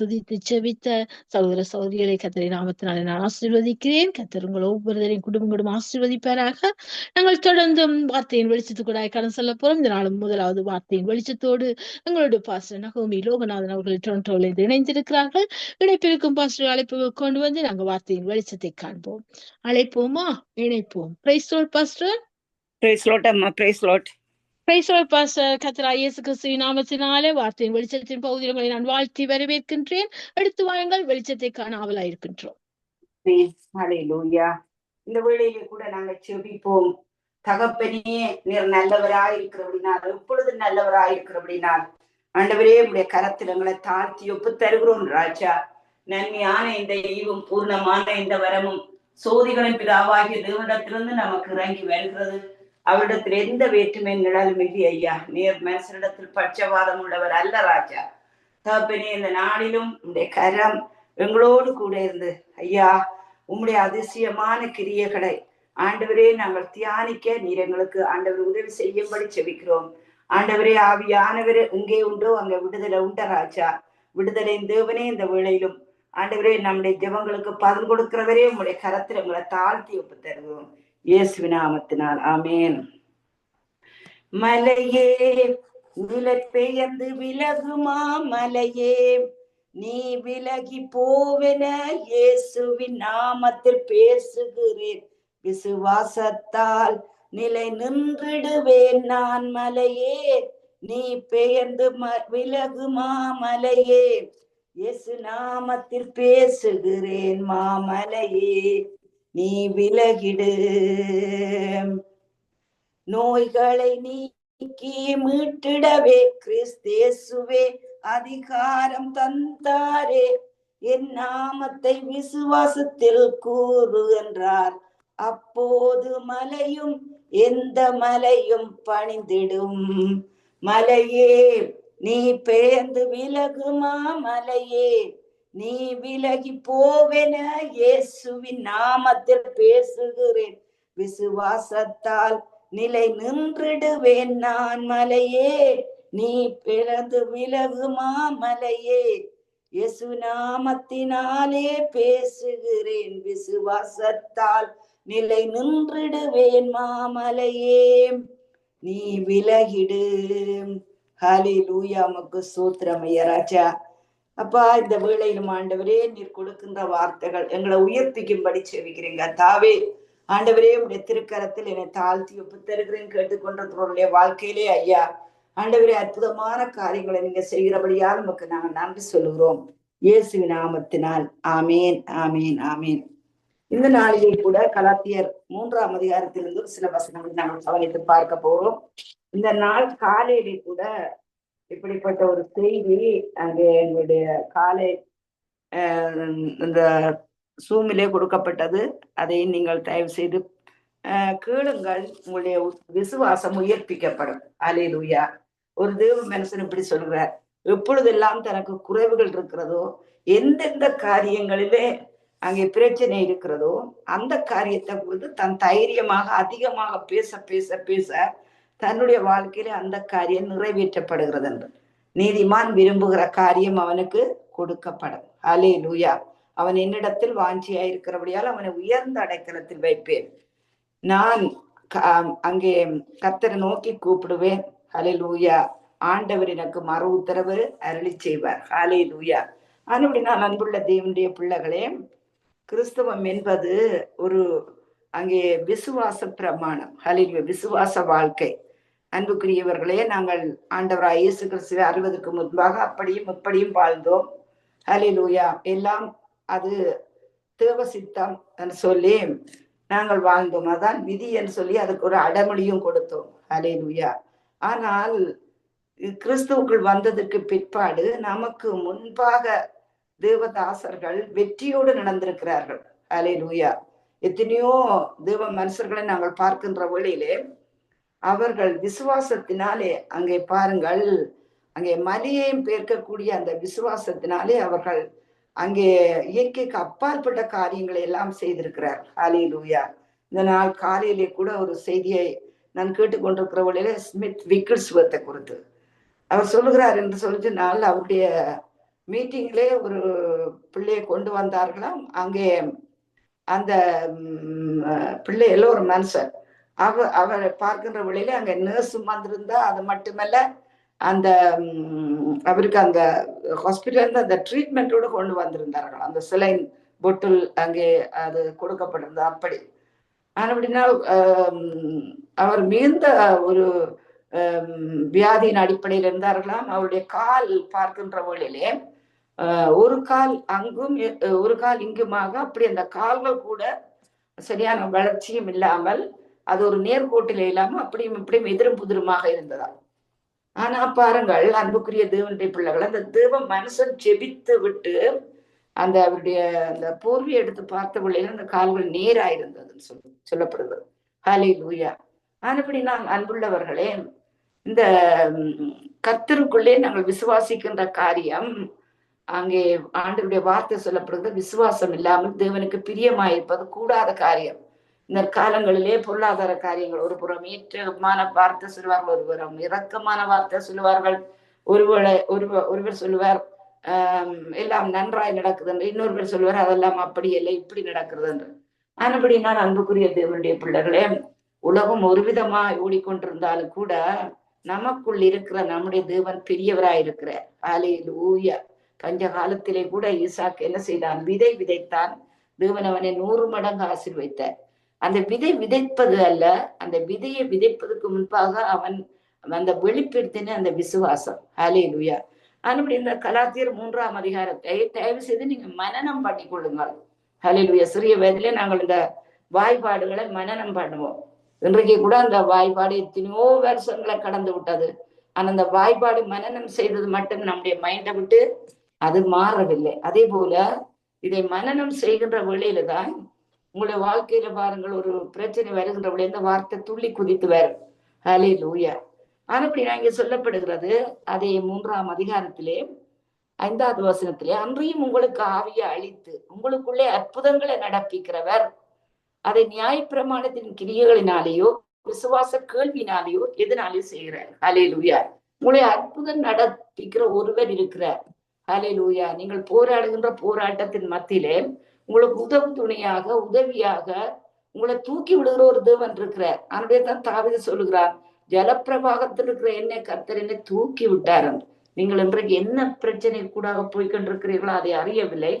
துதித்து செவித்த சகோதர சகோதரிகளை கத்தரை நாமத்தினாலே நான் ஆசீர்வதிக்கிறேன். கத்தர் உங்கள் ஒவ்வொருவரையும் குடும்பங்களும் ஆசீர்வதிப்பாராக. நாங்கள் தொடர்ந்தும் வார்த்தையின் வெளிச்சத்துக்கூட கடன் சொல்ல போறோம். இந்த நாளும் முதலாவது வார்த்தையின் வெளிச்சத்தோடு எங்களுடைய பாஸ்டர் நகோமி லோகநாதன் அவர்கள் டொரண்டோவில் இணைந்திருக்கிறார்கள். இணைப்பிருக்கும் பாஸ்டர் அழைப்பு கொண்டு வந்து நாங்கள் வார்த்தையின் வெளிச்சத்தை காண்போம். அழைப்போமா? இணைப்போம். Praise pastor. பிரைஸ் லோட் அம்மா. பிரைஸ் லோட் Uh, இயேசு கிறிஸ்துவின் நாமத்தினாலே வார்த்தையின் வெளிச்சத்தின் பகுதியில் உங்களை நான் வாழ்த்தி வரவேற்கின்றேன். எடுத்து வாருங்கள் வெளிச்சத்தை காண இருக்கின்றோம். இந்த வேளையில கூட நாங்க செபிப்போம் தகப்பனே நீர் நல்லவராய் இருக்கிறபடினால் எப்பொழுது நல்லவராய் இருக்கிறபடினால் ஆண்டவரே உடைய கரத்தில் எங்களை தாழ்த்தி ஒப்பு தருகிறோம் ராஜா. நன்மையான இந்த ஈவும் பூர்ணமான இந்த வரமும் சோதிகளின் பிதாவாகிய தேவனிடத்திலிருந்து நமக்கு இறங்கி வருகிறது. அவரிடத்தில் எந்த வேற்றுமை நிழலும் இல்லை ஐயா. நேர் மனுஷனிடத்தில் பட்சவாதம் உள்ளவர் அல்ல ராஜா. தகப்பனே இந்த நாளிலும் உடைய கரம் எங்களோடு கூட இருந்து ஐயா உம்முடைய அதிசயமான கிரியைகளை ஆண்டவரே நாங்கள் தியானிக்க நீர் எங்களுக்கு ஆண்டவர் உதவி செய்யும்படி செவிக்கிறோம் ஆண்டவரே ஆவியானவரே எங்கே உண்டோ அங்க விடுதலை உண்ட ராஜா. விடுதலை தேவனே இந்த வேளையிலும் ஆண்டவரே நம்முடைய ஜெபங்களுக்கு பதில் கொடுக்கிறவரே உங்களுடைய கரத்தில் உங்களை தாழ்த்தி ஒப்பு தருவோம் இயேசுவினாமத்தினால் ஆமேன். மலையே நிலப்பெயர்ந்து விலகுமா மலையே? நீ விலகி போவென இயேசுவின் நாமத்தில் பேசுகிறேன். விசுவாசத்தால் நிலை நின்றிடுவேன் நான் மலையே. நீ பெயர்ந்து விலகுமா மலையே? இயேசு நாமத்தில் பேசுகிறேன் மாமலையே நீ விலகிடு. நோய்களை நீக்கி மீட்டிடவே கிறிஸ்தேசுவே அதிகாரம் தந்தாரே. என் நாமத்தை விசுவாசத்தில் கூறு என்றார். அப்போது மலையும் எந்த மலையும் பணிந்திடும். மலையே நீ பெயர்ந்து விலகுமா மலையே? நீ விலகி போவென இயேசுவின் நாமத்தில் பேசுகிறேன். விசுவாசத்தால் நிலை நின்றிடுவேன் நான் மலையே. நீ பிறந்து விலகுமா மலையே. இயேசு நாமத்தினாலே பேசுகிறேன். விசுவாசத்தால் நிலை நின்றிடுவேன் மாமலையே நீ விலகிடு. ஹாலி லூயா மக்கு சூத்திரமைய ராஜா. அப்பா இந்த வேளையிலும் ஆண்டவரே நீர் கொடுக்கின்ற வார்த்தைகள் எங்களை உயர்த்திக்கும்படி செவிக்கிறீங்க தாவே ஆண்டவரே உடைய திருக்கரத்தில் என்னை தாழ்த்தி ஒப்பு தருகிறேன் கேட்டுக்கொண்டிருக்கிறவருடைய வாழ்க்கையிலே ஐயா. ஆண்டவரே அற்புதமான காரியங்களை நீங்க செய்கிறபடியால் நமக்கு நாங்கள் நன்றி சொல்லுகிறோம். இயேசு நாமத்தினால். ஆமேன் ஆமேன் ஆமேன். இந்த நாளிலே கூட கலாத்தியர் மூன்றாம் அதிகாரத்திலிருந்து ஒரு சில வசனங்கள் நாங்கள் கவனித்து பார்க்க போறோம் இந்த நாள் காலையிலே கூட இப்படிப்பட்ட ஒரு செய்தி அங்கே எங்களுடைய காலை இந்த சூமிலே கொடுக்கப்பட்டது. அதை நீங்கள் தயவு செய்து கேளுங்கள். உங்களுடைய விசுவாசம் உயர்ப்பிக்கப்படும். அலையிலுயா ஒரு தேவ மனுஷன் இப்படி சொல்கிறார் எப்பொழுதெல்லாம் தனக்கு குறைவுகள் இருக்கிறதோ எந்தெந்த காரியங்களிலே அங்கே பிரச்சனை இருக்கிறதோ அந்த காரியத்தை குறித்து தன் தைரியமாக அதிகமாக பேச பேச பேச தன்னுடைய வாழ்க்கையில அந்த காரியம் நிறைவேற்றப்படுகிறது என்று நீதிமான் விரும்புகிற காரியம் அவனுக்கு கொடுக்கப்படும். அலே லூயா அவன் என்னிடத்தில் வாஞ்சியாயிருக்கிறபடியால் அவனை உயர்ந்த அடைக்கலத்தில் வைப்பேன். நான் அங்கே கத்தரை நோக்கி கூப்பிடுவேன். ஹலே லூயா ஆண்டவர் எனக்கு மறு உத்தரவு அருளி செய்வார். ஹாலே லூயா அதுபடி நான் அன்புள்ள தேவனுடைய பிள்ளைகளே கிறிஸ்தவம் என்பது ஒரு அங்கே விசுவாச பிரமாணம். ஹலில் விசுவாச வாழ்க்கை. அன்புக்குரியவர்களே நாங்கள் ஆண்டவராய் இயேசு கிறிஸ்துவை அறிவதற்கு முன்பாக அப்படியும் இப்படியும் வாழ்ந்தோம். ஹலிலூயா எல்லாம் அது தேவ சித்தம் சொல்லி நாங்கள் வாழ்ந்தோம். அதான் விதி என்று சொல்லி அதுக்கு ஒரு அடமொழியும் கொடுத்தோம். ஹலிலூயா ஆனால் கிறிஸ்துவுக்குள் வந்ததுக்கு பிற்பாடு நமக்கு முன்பாக தேவதாசர்கள் வெற்றியோடு நடந்திருக்கிறார்கள். அலே லூயா எத்தனையோ தேவ மனுஷர்களை நாங்கள் பார்க்கின்ற வழியிலே அவர்கள் விசுவாசத்தினாலே அங்கே பாருங்கள் அங்கே மலையையும் பேர்க்கக்கூடிய அந்த விசுவாசத்தினாலே அவர்கள் அங்கே இயற்கைக்கு அப்பாற்பட்ட காரியங்களை எல்லாம் செய்திருக்கிறார். அலே லூயா இந்த நாள் காலையிலே கூட ஒரு செய்தியை நான் கேட்டுக்கொண்டிருக்கிற வழியில ஸ்மித் விக்கிள்ஸ்வத்தை குறித்து. அவர் சொல்லுகிறார் என்று சொல்லிட்டு நாள் அவருடைய மீட்டிங்லே ஒரு பிள்ளையை கொண்டு வந்தார்களாம். அங்கே அந்த பிள்ளை எல்லோரும் ஒரு மனுஷன் அவ அவரை பார்க்கின்ற வழியில அங்க நர்ஸும் வந்திருந்தா அது மட்டுமல்ல அந்த அவருக்கு அந்த ஹாஸ்பிட்டல் இருந்து அந்த ட்ரீட்மெண்ட்டோடு கொண்டு வந்திருந்தார்கள். அந்த சிலைன் பொட்டில் அங்கே அது கொடுக்கப்பட்டிருந்தது அப்படி. ஆனால் அப்படின்னா அவர் மிகுந்த ஒரு வியாதியின் அடிப்படையில் இருந்தார்களாம். அவருடைய கால் பார்க்கின்ற வழியிலே ஒரு கால் அங்கும் ஒரு கால் இங்குமாக அப்படி அந்த கால்கள் கூட சரியான வளர்ச்சியும் இல்லாமல் அது ஒரு நேர்கோட்டில் இல்லாம அப்படியும் இப்படியும் எதிரும் புதிருமாக இருந்ததா ஆனா பாருங்கள் அன்புக்குரிய தேவனுடைய பிள்ளைகள் அந்த தேவ மனுஷன் ஜெபித்து விட்டு அந்த அவருடைய அந்த போர்வையை எடுத்து பார்த்த பிள்ளைகள் அந்த கால்கள் நேரா இருந்ததுன்னு சொல்லி சொல்லப்படுகிறது. ஹாலே லூயா ஆனபடி நான் அன்புள்ளவர்களே இந்த கத்தருக்குள்ளே நாங்கள் விசுவாசிக்கின்ற காரியம் அங்கே ஆண்டுடைய வார்த்தை சொல்லப்படுகிறது விசுவாசம் இல்லாமல் தேவனுக்கு பிரியமாயிருப்பது கூடாத காரியம். இந்த காலங்களிலே பொருளாதார காரியங்கள். ஒரு புறம் ஏற்றமான வார்த்தை சொல்லுவார்கள் ஒரு புறம் வார்த்தை சொல்லுவார்கள். ஒருவேளை ஒரு ஒருவர் சொல்லுவார் ஆஹ் எல்லாம் நன்றாய் நடக்குது என்று இன்னொருவர் சொல்லுவார் அதெல்லாம் அப்படி இல்லை இப்படி நடக்கிறது என்று ஆனபடி நான் அன்புக்குரிய தேவனுடைய பிள்ளைகளே உலகம் ஒரு விதமாய் ஓடிக்கொண்டிருந்தாலும் கூட நமக்குள் இருக்கிற நம்முடைய தேவன் பெரியவராய் இருக்கிறார். ஆலே லூயா பஞ்ச காலத்திலே கூட ஈசாக்கு என்ன செய்தான்? விதை விதைத்தான். தேவன் அவனை நூறு மடங்கு ஆசிர்வைத்தார் அந்த விதை விதைப்பது அல்ல அந்த விதையை விதைப்பதற்கு முன்பாக அவன் அந்த வெளிப்படுத்தின அந்த விசுவாசம். ஹலே லுயா அப்படி இந்த கலாத்தியர் மூன்றாம் அதிகாரத்தை தயவு செய்து நீங்க மனனம் பண்ணி கொள்ளுங்கள். ஹலே லுயா சிறிய வயதிலே நாங்கள் இந்த வாய்ப்பாடுகளை மனனம் பண்ணுவோம். இன்றைக்கு கூட அந்த வாய்ப்பாடு எத்தனையோ வருஷங்களை கடந்து விட்டது. ஆனா அந்த வாய்ப்பாடு மனனம் செய்தது மட்டும் நம்முடைய மைண்டை விட்டு அது மாறவில்லை. அதே போல இதை மனனம் செய்கின்ற வேளையில தான் உங்களுடைய வாழ்க்கையில பாருங்கள் ஒரு பிரச்சனை வருகின்ற வேளையில இந்த வார்த்தை துள்ளி குதித்து வரும். ஹலே லூயா ஆனப்படி இங்க சொல்லப்படுகிறது அதே மூன்றாம் அதிகாரத்திலே ஐந்தாவது வசனத்திலே அன்றையும் உங்களுக்கு ஆவியை அழித்து உங்களுக்குள்ளே அற்புதங்களை நடப்பிக்கிறவர். அதை நியாயப்பிரமாணத்தின் கிரியைகளினாலேயோ விசுவாச கேள்வினாலேயோ எதனாலேயோ செய்கிறார்? ஹலே லூயா உங்களை அற்புதம் நடப்பிக்கிற ஒருவர் இருக்கிறார். ஹலே லூயா நீங்கள் போராடுகின்ற போராட்டத்தின் மத்தியிலே உங்களுக்கு உதவு துணையாக உதவியாக உங்களை தூக்கி விடுகிற ஒரு தேவன் இருக்கிறார். அனுடைய தான் தாவித சொல்லுகிறார் ஜலப்பிரவாகத்தில் இருக்கிற என்னை கர்த்தர் என்னை தூக்கி விட்டார் என்று. நீங்கள் இன்றைக்கு என்ன பிரச்சனை கூட போய்கொண்டிருக்கிறீர்களோ அதை அறியவில்லை.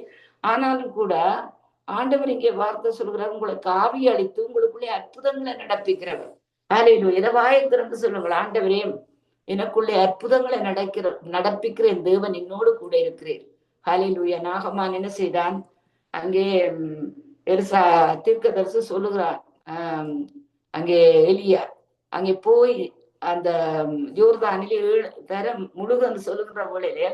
ஆனாலும் கூட ஆண்டவர் இங்கே வார்த்தை சொல்கிறார் உங்களுக்கு ஆவி அளித்து உங்களுக்குள்ளே அற்புதங்களை நடப்பிக்கிறவர். வேலையிலோ எதை வாயை திறந்து சொல்லுங்கள் ஆண்டவரே எனக்குள்ளே அற்புதங்களை நடக்கிற நடப்பிக்கிற என் தேவன் என்னோடு கூட இருக்கிறேன் ஹாலிலூயா நாகமான் என்ன செய்தான்? அங்கே பெருசா எலிசா தீர்க்கதரிசி சொல்லுகிறான் அங்கே எலியா அங்கே போய் அந்த ஜோர்தானில் ஏழு முழுகன்னு சொல்லுகிற வேளையிலே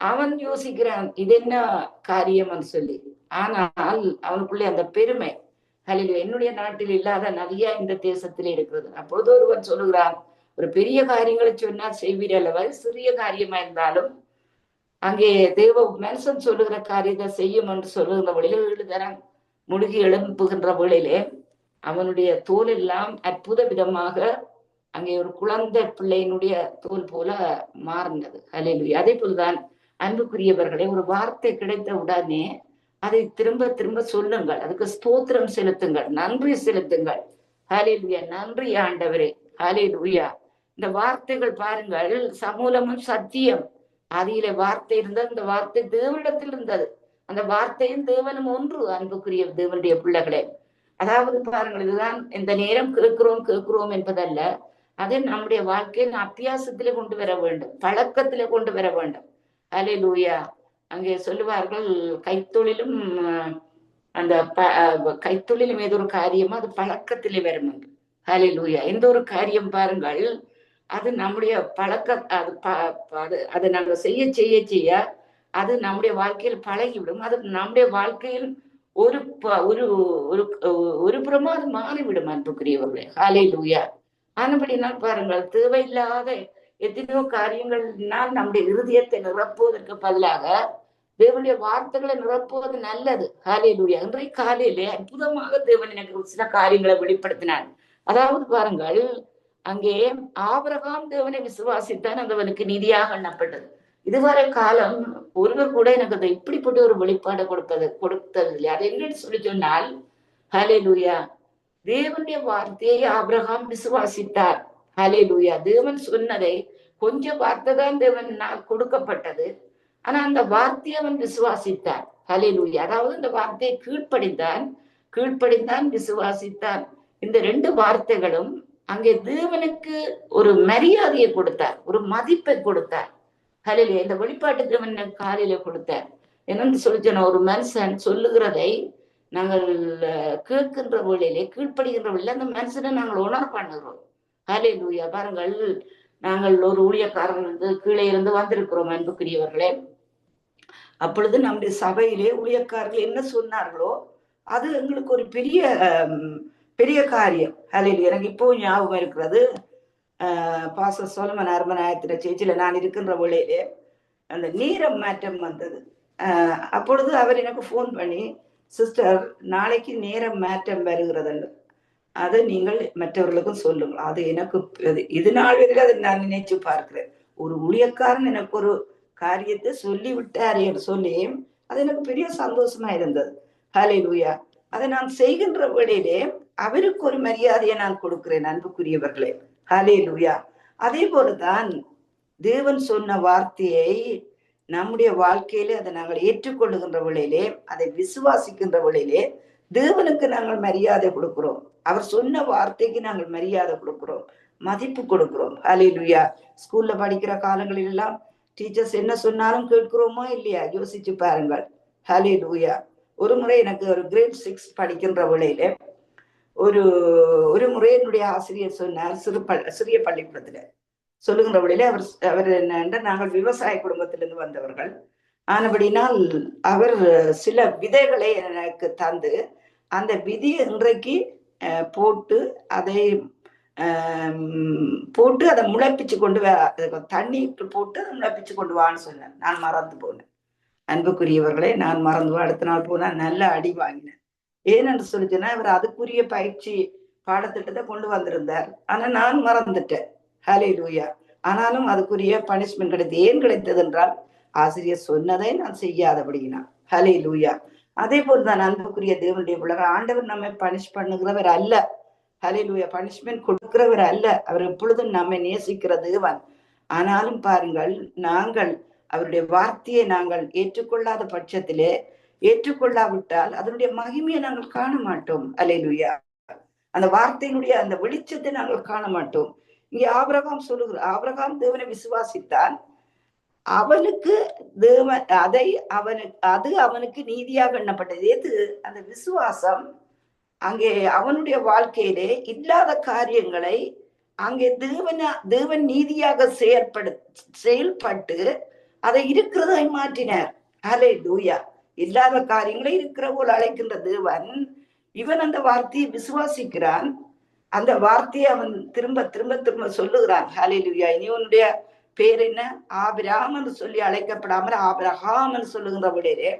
அவன் யோசிக்கிறான் இது என்ன காரியம்னு சொல்லி. ஆனால் அவனுக்குள்ளே அந்த பெருமை ஹலில் என்னுடைய நாட்டில் இல்லாத நதியா இந்த தேசத்தில் இருக்கிறது? அப்பொழுது ஒருவன் சொல்லுகிறான் ஒரு பெரிய காரியங்களை சொன்னால் செய்வீர் அல்லவா சிறிய காரியமா இருந்தாலும் அங்கே தேவ மனுஷன் சொல்லுகிற காரியத்தை செய்யும் என்று சொல்லுகிற வழியில் முழுகி எழும்புகின்ற வேளையிலே அவனுடைய தோல் எல்லாம் அற்புத விதமாக அங்கே ஒரு குழந்தை பிள்ளையினுடைய தோல் போல மாறினது. அலையிலுயா அதே போலதான் அன்புக்குரியவர்களே ஒரு வார்த்தை கிடைத்த உடனே அதை திரும்ப திரும்ப சொல்லுங்கள். அதுக்கு ஸ்தோத்திரம் செலுத்துங்கள். நன்றி செலுத்துங்கள். ஹலேலுயா நன்றி ஆண்டவரே. ஹலேலுயா இந்த வார்த்தைகள் பாருங்கள். சமூலமும் சத்தியம். ஆதியில வார்த்தை இருந்தது அந்த வார்த்தை தேவனிடத்தில் இருந்தது. அந்த வார்த்தையும் தேவனும் ஒன்று அன்புக்குரிய தேவனுடைய பிள்ளைகளே. அதாவது பாருங்கள் இதுதான் இந்த நேரம் கேட்கிறோம் கேட்கிறோம் என்பதல்ல. அது நம்முடைய வாழ்க்கையின் அத்தியாசத்திலே கொண்டு வர வேண்டும் பழக்கத்திலே கொண்டு வர வேண்டும். அலே லூயா அங்கே சொல்லுவார்கள் கைத்தொழிலும் அந்த ப- கைத்தொழிலும் ஏதோ ஒரு காரியமா அது பழக்கத்திலே வரும். அலே லூயா எந்த ஒரு காரியம் பாருங்கள் அது நம்முடைய பழக்க அது ப- அது அதை செய்ய செய்ய செய்ய அது நம்முடைய வாழ்க்கையில் பழகிவிடும். அது நம்முடைய வாழ்க்கையில் ஒரு ப- ஒரு ஒரு ஒரு புறமா அது மாறிவிடும் அன்புக்குரியவர்களே. ஹாலே லூயா ஆனபடினால் பாருங்கள் தேவையில்லாத எத்தனையோ காரியங்கள்னால் நம்முடைய இருதயத்தை நிரப்புவதற்கு பதிலாக தேவனுடைய வார்த்தைகளை நிரப்புவது நல்லது. ஹாலே லூயா இன்றைய காலையிலே அற்புதமாக தேவன் எனக்கு சில காரியங்களை வெளிப்படுத்தினார். அதாவது பாருங்கள் அங்கே ஆபிரகாம் தேவனை விசுவாசித்தான் அந்தவனுக்கு நிதியாக எண்ணப்பட்டது. இதுவரை காலம் ஒருவர் கூட எனக்கு அதை இப்படிப்பட்ட ஒரு வெளிப்பாடு கொடுப்பது கொடுத்தது இல்லை அது என்னன்னு சொல்லி சொன்னால் ஹலே லூயா தேவனுடைய வார்த்தையை ஆபிரகாம் விசுவாசித்தார். ஹலே லூயா தேவன் சொன்னதை கொஞ்சம் வார்த்தை தான் தேவன் கொடுக்கப்பட்டது. ஆனா அந்த வார்த்தையை அவன் விசுவாசித்தான். ஹலே லூயா அதாவது இந்த வார்த்தையை கீழ்ப்படிந்தான். கீழ்ப்படிந்தான் விசுவாசித்தான். இந்த ரெண்டு வார்த்தைகளும் அங்கே தேவனுக்கு ஒரு மரியாதையை கொடுத்தார் ஒரு மதிப்பை கொடுத்தார். ஹலிலே இந்த வெளிப்பாட்டு தேவன் காலையில கொடுத்தார். என்னன்னு சொல்லி சொன்ன ஒரு மனுஷன் சொல்லுகிறதை நாங்கள் கேட்கின்ற வழியிலே கீழ்ப்படுகின்ற வழியில அந்த மனுஷனை நாங்கள் உணர் பண்ணுகிறோம். ஹலே லூயா பாருங்கள் நாங்கள் ஒரு ஊழியக்காரர் இருந்து கீழே இருந்து வந்திருக்கிறோம் அன்புக்குரியவர்களே. அப்பொழுது நம்முடைய சபையிலே ஊழியக்காரர்கள் என்ன சொன்னார்களோ அது எங்களுக்கு ஒரு பெரிய பெரிய காரியம். ஹலில் எனக்கு இப்போ ஞாபகம் இருக்கிறது பாச சோழமன் அரமநாயத்திர சேச்சியில் நான் இருக்கின்ற வேளையிலே அந்த நீரம் மாற்றம் வந்தது. அப்பொழுது அவர் எனக்கு ஃபோன் பண்ணி சிஸ்டர் நாளைக்கு நேரம் மாற்றம் வருகிறதல்ல. அதை நீங்கள் மற்றவர்களுக்கும் சொல்லுங்கள். அது எனக்கு இது நாள் வரையில் அதை நான் நினைச்சு பார்க்கிறேன். ஒரு ஊழியக்காரன் எனக்கு ஒரு காரியத்தை சொல்லி விட்டார் என்று சொல்லி அது எனக்கு பெரிய சந்தோஷமா இருந்தது. ஹலே லூயா அதை நான் செய்கின்ற வேளையிலே அவருக்கு ஒரு மரியாதையை நான் கொடுக்கிறேன் அன்புக்குரியவர்களே. ஹலே லூயா அதே போலதான் தேவன் சொன்ன வார்த்தையை நம்முடைய வாழ்க்கையிலே அதை நாங்கள் ஏற்றுக்கொள்ளுகின்ற வேளையிலே அதை விசுவாசிக்கின்ற வேளையிலே தேவனுக்கு நாங்கள் மரியாதை கொடுக்கிறோம். அவர் சொன்ன வார்த்தைக்கு நாங்கள் மரியாதை கொடுக்கிறோம் மதிப்பு கொடுக்கிறோம். ஹலே லுயா ஸ்கூல்ல படிக்கிற காலங்களில் எல்லாம் டீச்சர்ஸ் என்ன சொன்னாலும் கேட்கிறோமோ இல்லையா? யோசிச்சு பாருங்கள். ஹலே லூயா ஒரு முறை எனக்கு ஒரு கிரேட் சிக்ஸ் படிக்கின்ற வழியிலே ஒரு ஒரு முறை என்னுடைய ஆசிரியர் சொன்னார் சிறு பள் சிறிய பள்ளிக்கூடத்துல சொல்லுகின்ற வழியில அவர் அவர் என்ன நாங்கள் விவசாய குடும்பத்திலிருந்து வந்தவர்கள். ஆனபடினால் அவர் சில விதைகளை எனக்கு தந்து அந்த விதியை இன்றைக்கு போட்டு அதை போட்டு அதை முளைப்பிச்சு கொண்டு தண்ணி போட்டு அதை முளைப்பிச்சு கொண்டு வான்னு சொன்னேன் நான் மறந்து போனேன். அன்புக்குரியவர்களே நான் மறந்து அடுத்த நாள் போனால் நல்ல அடி வாங்கினேன். ஏனென்று சொல்லிச்சுன்னா இவர் அதுக்குரிய பயிற்சி பாடத்திட்டத்தை கொண்டு வந்திருந்தார். ஆனா நான் மறந்துட்டேன். ஹலே லூயா ஆனாலும் அதுக்குரிய பனிஷ்மெண்ட் கிடைத்தது. ஏன் கிடைத்தது என்றால் ஆசிரியர் சொன்னதை நான் செய்யாதபடினா ஹலே லூயா அதே போல் தான் அன்புக்குரிய தேவனுடைய உலக ஆண்டவர் நம்மை பனிஷ் பண்ணுகிறவர் அல்ல. ஹலே லூயா பனிஷ்மெண்ட் கொடுக்கிறவர் அல்ல. அவர் எப்பொழுதும் நம்மை நேசிக்கிற தேவன் ஆனாலும் பாருங்கள் நாங்கள் அவருடைய வார்த்தையை நாங்கள் ஏற்றுக்கொள்ளாத பட்சத்திலே ஏற்றுக்கொள்ளாவிட்டால் அதனுடைய மகிமையை நாங்கள் காண மாட்டோம். அலையிலுயா அந்த வார்த்தையினுடைய அந்த வெளிச்சத்தை நாங்கள் காண மாட்டோம். இங்கே ஆபரகாம் சொல்லுகிற ஆபரகாம் தேவனை விசுவாசித்தான் அவனுக்கு தேவன் அதை அவனுக்கு அது அவனுக்கு நீதியாக எண்ணப்பட்டது. எது? அந்த விசுவாசம் அங்கே அவனுடைய வாழ்க்கையிலே இல்லாத காரியங்களை அங்கே தேவன தேவன் நீதியாக செயற்படு செயல்பட்டு அதை இருக்கிறதை மாற்றினார். அலை தூயா இல்லாத காரியங்களை இருக்கிற போல் அழைக்கின்ற தேவன் இவன் அந்த வார்த்தையை விசுவாசிக்கிறான். அந்த வார்த்தையை அவன் திரும்ப திரும்ப திரும்ப சொல்லுகிறான். ஹாலிலுயா இனி உன்னுடைய பேர் என்ன? ஆபிராம் என்று சொல்லி அழைக்கப்படாமல் ஆபிரஹாம் என்று சொல்லுகின்ற விடையிலே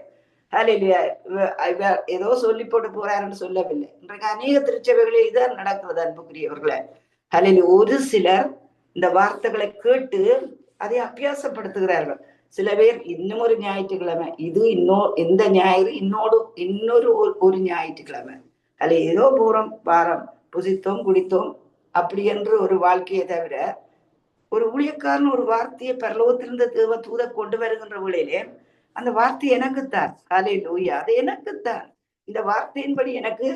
ஹாலிலுயா ஏதோ சொல்லி போட்டு போறாருன்னு சொல்லவில்லை. இன்றைக்கு அநேக திருச்சபைகளே இதான் நடக்கிறது அன்புக்குரியவர்களே. ஹலில் ஒரு சிலர் இந்த வார்த்தைகளை கேட்டு அதை அபியாசப்படுத்துகிறார்கள். சில பேர் இன்னும் ஒரு ஞாயிற்றுக்கிழமை இது இன்னோ இந்த ஞாயிறு இன்னோடு இன்னொரு ஒரு ஞாயிற்றுக்கிழமை. அல்ல ஏதோ பூரம் வாரம் புசித்தோம் குடித்தோம் அப்படி என்று ஒரு வாழ்க்கையை தவிர ஒரு ஊழியக்காரன் ஒரு வார்த்தையை பரலோகத்திலிருந்து தேவ தூத கொண்டு வருகின்ற வேளையிலே அந்த வார்த்தை எனக்குத்தான். ஹலே லூயா அது எனக்குத்தான். இந்த வார்த்தையின்படி எனக்கு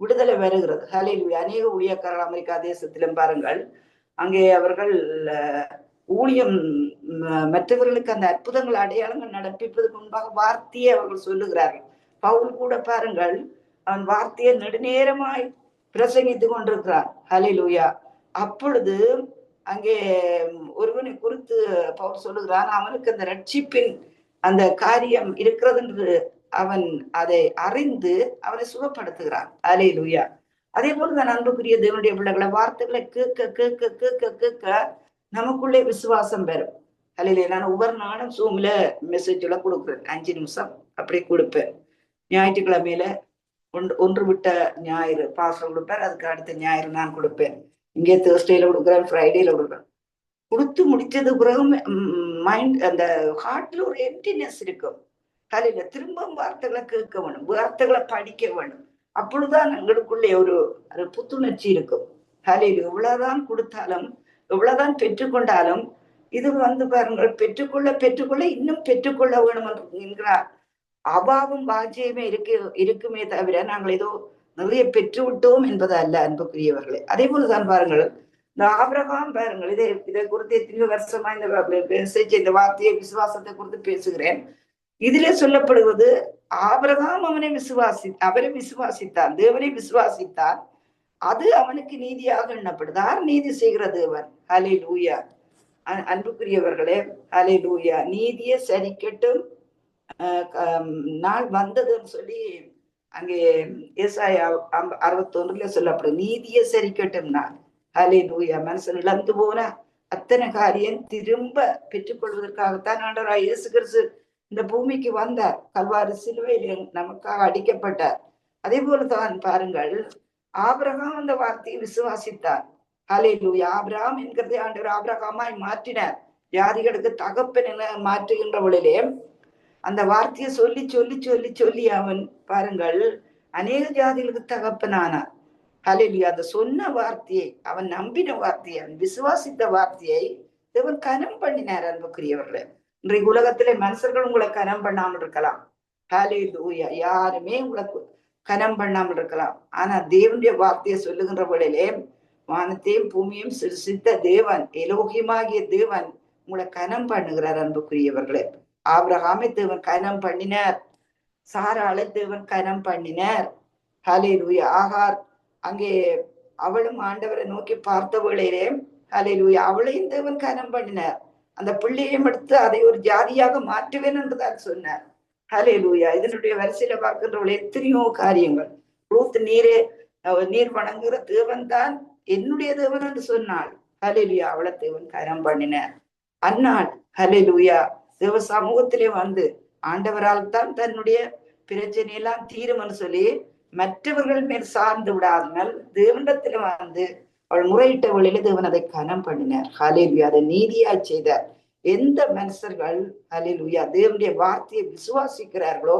விடுதலை வருகிறது. ஹலே லூயா அநேக ஊழியக்காரர்கள் அமெரிக்கா தேசத்திலும் பாருங்கள். அங்கே அவர்கள் ஊழியம் மற்றவர்களுக்கு அந்த அற்புதங்கள் அடையாளங்கள் நடப்பிப்பதற்கு முன்பாக வார்த்தையை அவர்கள் சொல்லுகிறார்கள். பவுல் கூட பாருங்கள் அவன் வார்த்தையை நெடுநேரமாய் பிரசங்கித்து கொண்டிருக்கிறான் ஹலிலூயா அப்பொழுது அங்கே ஒருவனை குறித்து பவுல் சொல்லுகிறான் அவனுக்கு அந்த ரட்சிப்பின் அந்த காரியம் இருக்கிறது என்று அவன் அதை அறிந்து அவனை சுகப்படுத்துகிறான். அலையிலுயா அதே போல தான் அன்புக்குரிய தேவனுடைய பிள்ளைகளை வார்த்தைகளை கேட்க கேட்க கேட்க கேட்க நமக்குள்ளே விசுவாசம் வரும். அல்லையிலே நான் ஒவ்வொரு நாளும் சூம்ல மெசேஜ்ல கொடுக்குறேன். அஞ்சு நிமிஷம் அப்படி கொடுப்பேன். ஞாயிற்றுக்கிழமையில ஒன்று ஒன்று விட்ட ஞாயிறு பாசம் கொடுப்பேன். அதுக்கு அடுத்த ஞாயிறு நான் கொடுப்பேன். இங்கே தேர்ஸ்டேல கொடுக்குறேன் ஃப்ரைடேல கொடுக்குறேன். கொடுத்து முடிச்சது பிறகு மைண்ட் அந்த ஹார்ட்ல ஒரு எம்டினஸ் இருக்கும். தலையில திரும்ப வார்த்தைகளை கேட்க வேணும். வார்த்தைகளை படிக்க வேணும். அப்பொழுதுதான் எங்களுக்குள்ளே ஒரு ஒரு புத்துணர்ச்சி இருக்கும். தலையில் எவ்வளவுதான் கொடுத்தாலும் எவ்வளவுதான் பெற்றுக்கொண்டாலும் இது வந்து பாருங்கள் பெற்றுக்கொள்ள பெற்றுக்கொள்ள இன்னும் பெற்றுக்கொள்ள வேணும் என்கிறார். அபாவம் பாஜ்யமே இருக்கு இருக்குமே தவிர நாங்கள் ஏதோ நிறைய பெற்று விட்டோம் என்பது அல்ல அன்புக்குரியவர்களே. அதே போலதான் பாருங்கள் இந்த ஆபிரகாம் பாருங்கள் இதை இதை குறித்து எத்தனையோ வருஷமா இந்த மெசேஜ் இந்த வார்த்தையை விசுவாசத்தை குறித்து பேசுகிறேன். இதிலே சொல்லப்படுவது ஆபிரகாம் அவனை விசுவாசி அவரை விசுவாசித்தான் தேவனை விசுவாசித்தான் அது அவனுக்கு நீதியாக எண்ணப்படுதார் நீதி செய்கிற தேவன்? அலை லூயா அன்புக்குரியவர்களே ஹலே லூயா நீதியை சரிக்கட்டும். நாள் வந்ததுன்னு சொல்லி அங்கே ஏசாய அறுபத்தொன்றுல சொல்லப்படும். நீதியை சரிக்கட்டும் நாள். ஹலே லூயா மனசன் இழந்து போன அத்தனை காரியம் திரும்ப பெற்றுக்கொள்வதற்காகத்தான் ஆண்டவராய் இயேசு கிறிஸ்து இந்த பூமிக்கு வந்தார். கல்வாறு சிலுவையில் நமக்காக அடிக்கப்பட்டார். அதே போலதான் பாருங்கள் ஆபிரகாம் அந்த வார்த்தையை விசுவாசித்தார். ஹலே லூயா ஆபிரகாம் என்கிறதை ஆண்டவர் ஆபிரகாமாய் மாற்றினார். ஜாதிகளுக்கு தகப்பன் என மாற்றுகின்றவளிலே அந்த வார்த்தையை சொல்லி சொல்லி சொல்லி சொல்லி அவன் பாருங்கள் அநேக ஜாதிகளுக்கு தகப்பனானார். ஹலிலியா அந்த சொன்ன வார்த்தையை அவன் நம்பின வார்த்தையை அவன் விசுவாசித்த வார்த்தையை தேவன் கனம் பண்ணினார் அன்புக்குரியவர்களே. இன்றைக்கு உலகத்திலே மனுஷர்கள் உங்களை கனம் பண்ணாமல் இருக்கலாம். ஹலே லூயா யாருமே உங்களை கனம் பண்ணாமல் இருக்கலாம். ஆனா தேவனுடைய வார்த்தையை சொல்லுகின்ற வேளையிலே வானத்தையும் பூமியும் சிருஷித்த தேவன் எலோகியமாகிய தேவன் உங்களை கனம் பண்ணுகிறார் அன்புக்குரியவர்களே. ஆபிரகாமை தேவன் கனம் பண்ணினார். சாராள தேவன் கனம் பண்ணினார். ஹலே லூயா ஆகார் அங்கே அவளும் ஆண்டவரை நோக்கி பார்த்த வேளையிலே ஹலே லூயா அவளையும் தேவன் கனம் பண்ணினார். அந்த பிள்ளையை எடுத்து அதை ஒரு ஜாதியாக மாற்றுவேன் என்றுதான் சொன்னார். ஹலே லூயா இதனுடைய வரிசையில பார்க்கின்றவள் எத்தனையோ காரியங்கள். ரூத் நீரே நீர் வணங்குகிற தேவன் தான் என்னுடைய தேவன் என்று சொன்னாள் ஹலிலுயா அவளை தேவன் கரம் பண்ணினார். அந்நாள் லூயா தேவ சமூகத்திலே வந்து ஆண்டவரால் தான் தன்னுடைய பிரச்சனை எல்லாம் தீரும்னு சொல்லி மற்றவர்கள் மேல் சார்ந்து விடாமல் தேவனிடத்துல வந்து அவள் முறையிட்ட வழியில தேவன் அதை கனம் பண்ணினார். ஹலிலுயா அதை நீதியாய் செய்தார். எந்த மனுஷர்கள் ஹலிலுயா தேவனுடைய வார்த்தையை விசுவாசிக்கிறார்களோ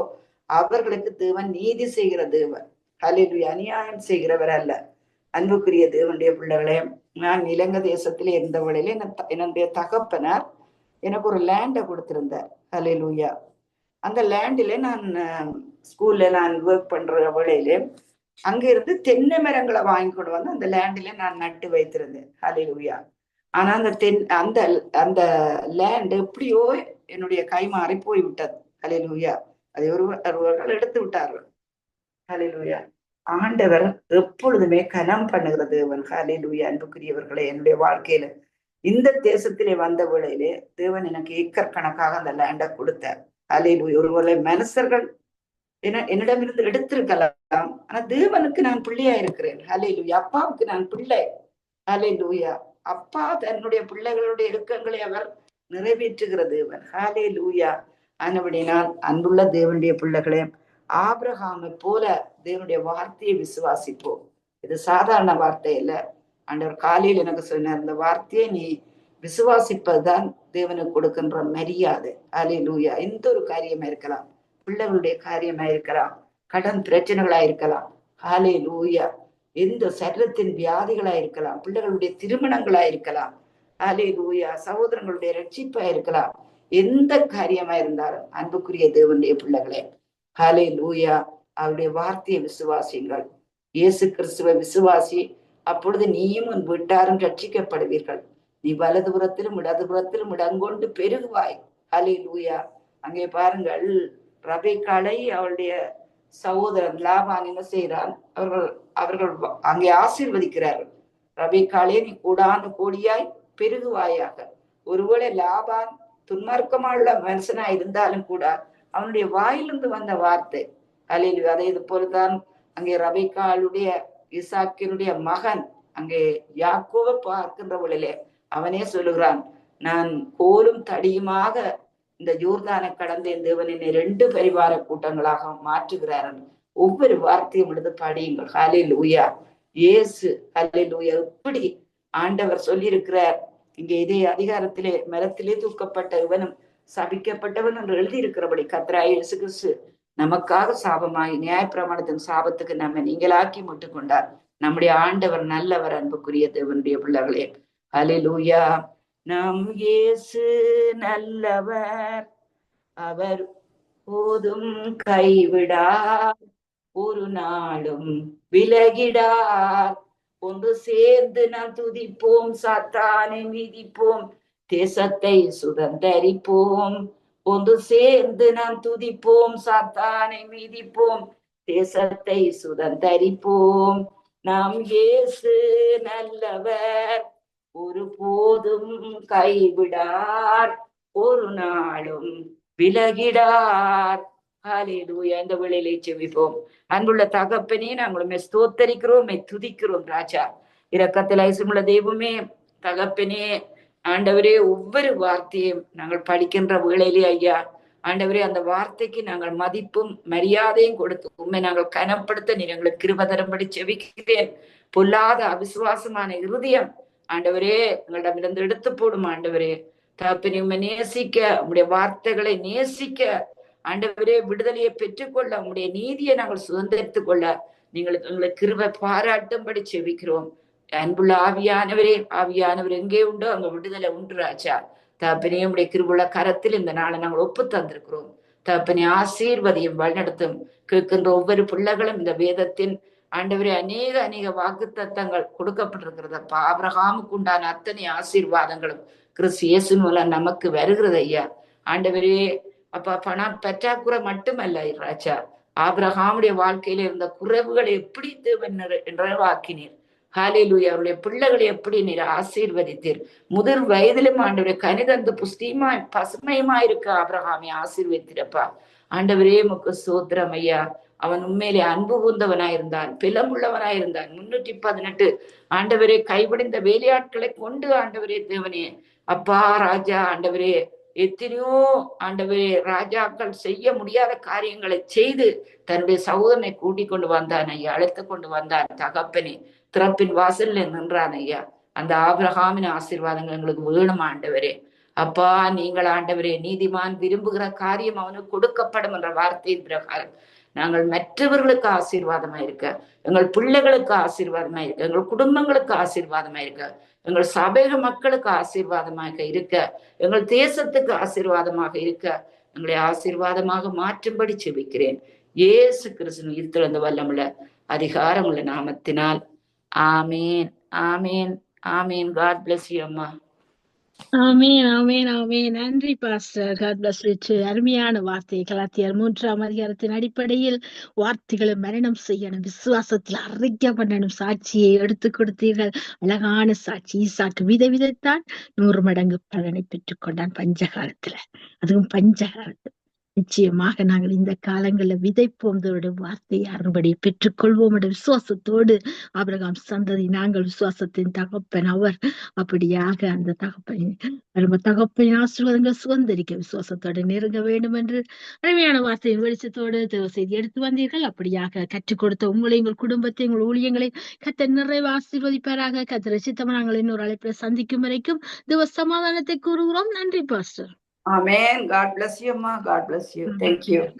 அவர்களுக்கு தேவன் நீதி செய்கிற தேவன். ஹலிலுயா அநியாயம் செய்கிறவர் அல்ல. அன்புக்குரிய தேவனுடைய பிள்ளைகளே நான் இலங்கை தேசத்துல இருந்த வழியில என்னுடைய தகப்பனார் எனக்கு ஒரு லேண்டை கொடுத்திருந்தார். உயா அந்த லேண்டில நான் ஸ்கூல்ல நான் ஒர்க் பண்ற வேளையில அங்க இருந்து தென்னை மரங்களை வாங்கி கொண்டு வந்து அந்த லேண்டில நான் நட்டு வைத்திருந்தேன். ஹலிலுயா ஆனா அந்த தென் அந்த அந்த லேண்ட் எப்படியோ என்னுடைய கை மாறி போய் விட்டது அதை ஒருவர்கள் எடுத்து விட்டார்கள். கலிலூயா ஆண்டவர் எப்பொழுதுமே கனம் பண்ணுகிற தேவன். ஹலிலூயா அன்புக்குரியவர்களே என்னுடைய வாழ்க்கையில இந்த தேசத்திலே வந்த வேளையிலே தேவன் எனக்கு ஏக்கர் கணக்காக அந்த லேண்டை கொடுத்தார். ஹலிலூயா ஒருவேளை மனுஷர்கள் என்ன என்னிடமிருந்து எடுத்திருக்கலாம். ஆனா தேவனுக்கு நான் பிள்ளையா இருக்கிறேன் ஹலிலூயா அப்பாவுக்கு நான் பிள்ளை. ஹலிலூயா அப்பா தன்னுடைய பிள்ளைகளுடைய இடுக்கங்களை அவர் நிறைவேற்றுகிற தேவன் ஹாலே லூயா ஆனபடினால் அன்புள்ள தேவனுடைய பிள்ளைகளே ஆபிரகாமை போல தேவனுடைய வார்த்தையை விசுவாசிப்போம். இது சாதாரண வார்த்தை இல்லை ஆண்டவர் காலையில் எனக்கு சொன்னார் இந்த வார்த்தையை நீ விசுவாசிப்பதுதான் தேவனுக்கு கொடுக்கின்ற மரியாதை. அலே லூயா எந்த ஒரு காரியமா இருக்கலாம். பிள்ளைகளுடைய காரியமா இருக்கலாம். கடன் பிரச்சனைகளா இருக்கலாம். ஹாலே லூயா எந்த சரீரத்தின் வியாதிகளா இருக்கலாம் பிள்ளைகளுடைய திருமணங்களா இருக்கலாம் அலே லூயா சகோதரங்களுடைய ரட்சிப்பா இருக்கலாம். எந்த காரியமா இருந்தாலும் அன்புக்குரிய தேவனுடைய பிள்ளைகளே ஹலே லூயா அவருடைய வார்த்தையை விசுவாசிங்கள் இயேசு கிறிஸ்துவ விசுவாசி அப்பொழுது நீயும் உன் வீட்டாரும் ரட்சிக்கப்படுவீர்கள். நீ வலதுபுறத்திலும் இடதுபுறத்திலும் இடங்கொண்டு பெருகுவாய். ஹலே லூயா அங்கே பாருங்கள் ரபேக்காலை அவளுடைய சகோதரன் லாபான் என்ன செய்கிறான் அவர்கள் அவர்கள் அங்கே ஆசீர்வதிக்கிறார்கள் ரபேக்காலே நீ கூடான கோடியாய் பெருகுவாயாக. ஒருவேளை லாபான் துன்மார்க்கமுள்ள மனுஷனா இருந்தாலும் கூட அவனுடைய வாயிலிருந்து வந்த வார்த்தை அலையில் அதே இது போலதான் அங்கே ரபிகாலுடைய இசாக்கினுடைய மகன் அங்கே யாக்கோவை பார்க்கின்றவளிலே அவனே சொல்லுகிறான் நான் கோலும் தடியுமாக இந்த ஜூர்தான கடந்த இந்த தேவன் என்னை ரெண்டு பரிவார கூட்டங்களாக மாற்றுகிறார் ஒவ்வொரு வார்த்தையும் எடுத்து படியுங்கள். ஹலில் உயா ஏசு ஹலில் உயா எப்படி ஆண்டவர் சொல்லியிருக்கிறார். இங்கே இதே அதிகாரத்திலே மரத்திலே தூக்கப்பட்ட இவனும் சபிக்கப்பட்டவன் என்று எழுதியிருக்கிறபடி கத்ராய் இயேசு கிறிஸ்து நமக்காக சாபமாய் நியாயப்பிரமாணத்தின் சாபத்துக்கு நம்ம நீங்களாக்கி முட்டுக்கொண்டார். நம்முடைய ஆண்டவர் நல்லவர் அன்புக்குரிய தேவனுடைய பிள்ளைகளே. அலிலூயா நம் இயேசு நல்லவர். அவர் போதும் கைவிடார். ஒரு நாளும் விலகிடார். ஒன்று சேர்ந்து நாம் துதிப்போம் சாத்தானை மிதிப்போம் தேசத்தை சுதந்தரிப்போம். ஒன்று சேர்ந்து நாம் துதிப்போம் சாத்தானை மிதிப்போம் தேசத்தை சுதந்தரிப்போம். நாம் இயேசு நல்லவர். ஒரு போதும் கைவிடார். ஒரு நாளும் விலகிடார். ஹாலேலூயா இந்த வேளையிலே செவிப்போம் அன்புள்ள தகப்பனே நாங்களுமே ஸ்தோத்தரிக்கிறோம் துதிக்கிறோம் ராஜா. இரக்கத்தில் ஐசுமுள்ள தெய்வமே தகப்பனே ஆண்டவரே ஒவ்வொரு வார்த்தையும் நாங்கள் படிக்கின்ற வேளையிலே ஐயா. ஆண்டவரே அந்த வார்த்தைக்கு நாங்கள் மதிப்பும் மரியாதையும் கொடுத்து உண்மை நாங்கள் கனப்படுத்த நீ எங்களுக்கு கிருபதரம்படி செவிக்கிறேன் பொல்லாத அவிசுவாசமான இருதயம் ஆண்டவரே எங்களிடமிருந்து எடுத்து போடும் ஆண்டவரே. தகப்பனே உண்மை நேசிக்க உங்களுடைய வார்த்தைகளை நேசிக்க ஆண்டவரே விடுதலையை பெற்றுக்கொள்ள உங்களுடைய நீதியை நாங்கள் சுதந்திரித்துக் கொள்ள நீங்கள் எங்களை கிருவை பாராட்டும்படி செவிக்கிறோம் அன்புள்ள ஆவியானவரே ஆவியானவர் எங்கே உண்டோ அங்க விடுதலை உண்டு ராஜா. தகப்பனே உடைய கிருவுள்ள கரத்தில் இந்த நாளை நாங்கள் ஒப்பு தந்திருக்கிறோம். தகப்பனை ஆசீர்வதியும் வழிநடத்தும். கேட்கின்ற ஒவ்வொரு பிள்ளைகளும் இந்த வேதத்தின் ஆண்டவரே அநேக அநேக வாக்கு தத்தங்கள் கொடுக்கப்பட்டிருக்கிறதப்பா அப்ரஹாமுக்கு உண்டான அத்தனை ஆசீர்வாதங்களும் கிறிஸ் இயேசு மூலம் நமக்கு வருகிறது ஐயா. ஆண்டவரே அப்பா பணம் பற்றாக்குறை மட்டுமல்ல ராஜா. ஆபிரகாமுடைய வாழ்க்கையில இருந்த குறைவுகளை எப்படி தேவன் நிறைவாக்கினீர்? ஹாலிலூயா அவருடைய பிள்ளைகளை எப்படி நீர் ஆசீர்வதித்தீர்? முதிர் வயதிலும் ஆண்டவரே கனிதந்து புஸ்தியமாய் பசுமையுமா இருக்க ஆபிரகாமை ஆசீர்வதித்திரப்பா ஆண்டவரே முக்கு சோத்திரம் ஐயா. அவன் உண்மையிலே அன்பு கூர்ந்தவனாயிருந்தான் பிளமுள்ளவனாயிருந்தான் முன்னூற்றி பதினெட்டு. ஆண்டவரே கைவிடிந்த வேலையாட்களை கொண்டு ஆண்டவரே தேவனே. அப்பா ராஜா ஆண்டவரே எத்தனையோ ஆண்டவரே ராஜாக்கள் செய்ய முடியாத காரியங்களை செய்து தன்னுடைய சகோதரனை கூட்டிக் கொண்டு வந்தான் ஐயா அழைத்து கொண்டு வந்தான். தகப்பனே திறப்பின் வாசல்ல நின்றான் ஐயா. அந்த ஆபிரகாமின் ஆசீர்வாதங்கள் எங்களுக்கு வேணும் ஆண்டவரே. அப்பா நீங்கள் ஆண்டவரே நீதிமான் விரும்புகிற காரியம் அவனுக்கு கொடுக்கப்படும் என்ற வார்த்தையின் பிரகாரம். நாங்கள் மற்றவர்களுக்கு ஆசீர்வாதமா இருக்க எங்கள் பிள்ளைகளுக்கு ஆசீர்வாதமா இருக்க எங்கள் குடும்பங்களுக்கு ஆசீர்வாதமா இருக்க எங்கள் சபைக மக்களுக்கு ஆசீர்வாதமாக இருக்க எங்கள் தேசத்துக்கு ஆசீர்வாதமாக இருக்க எங்களை ஆசீர்வாதமாக மாற்றும்படி செபிக்கிறேன். ஏசு கிறிஸ்து இருத்திழந்த வல்லமுள்ள அதிகாரமுள்ள நாமத்தினால். ஆமேன். ஆமேன். ஆமேன். காட் பிளஸ் யூ அம்மா. ஆமேன் ஆமேன் ஆமேன். நன்றி பாஸ்டர் காட் பிளஸ் அருமையான வார்த்தை. கலாத்தியர் மூன்றாம் அதிகாரத்தின் அடிப்படையில் வார்த்தைகளை மரணம் செய்யணும் விசுவாசத்தில் அறிக்கை பண்ணணும் சாட்சியை எடுத்துக் கொடுத்தீர்கள். அழகான சாட்சி. ஈசாக்கு வித விதைத்தான். நூறு மடங்கு பலனை பெற்றுக் கொண்டான் பஞ்சகாலத்துல. அதுவும் பஞ்சகாலத்துல நிச்சயமாக நாங்கள் இந்த காலங்களில் விதைப்போம் வார்த்தையை அறுபடி பெற்றுக்கொள்வோம் என்ற விசுவாசத்தோடு ஆபிரகாம் சந்ததி நாங்கள் விசுவாசத்தின் தகப்பன் அவர் அப்படியாக அந்த தகப்பன் நம்ம தகப்பனின் ஆசீர்வாதங்கள் சுதந்திரிக்க விசுவாசத்தோடு நெருங்க வேண்டும் என்று அருமையான வார்த்தையின் வெளிச்சத்தோடு தேவ செய்தி எடுத்து வந்தீர்கள். அப்படியாக கற்றுக் கொடுத்த உங்களை எங்கள் குடும்பத்தை உங்கள் ஊழியங்களை கத்த நிறைவு ஆசீர்வதிப்பாராக. கத்த ரசித்தவன் நாங்கள் இன்னொரு அழைப்பில் சந்திக்கும் வரைக்கும் தேவ சமாதானத்தை கூறுகிறோம். நன்றி pastor. Amen. God bless you, Ma. God bless you. Thank you.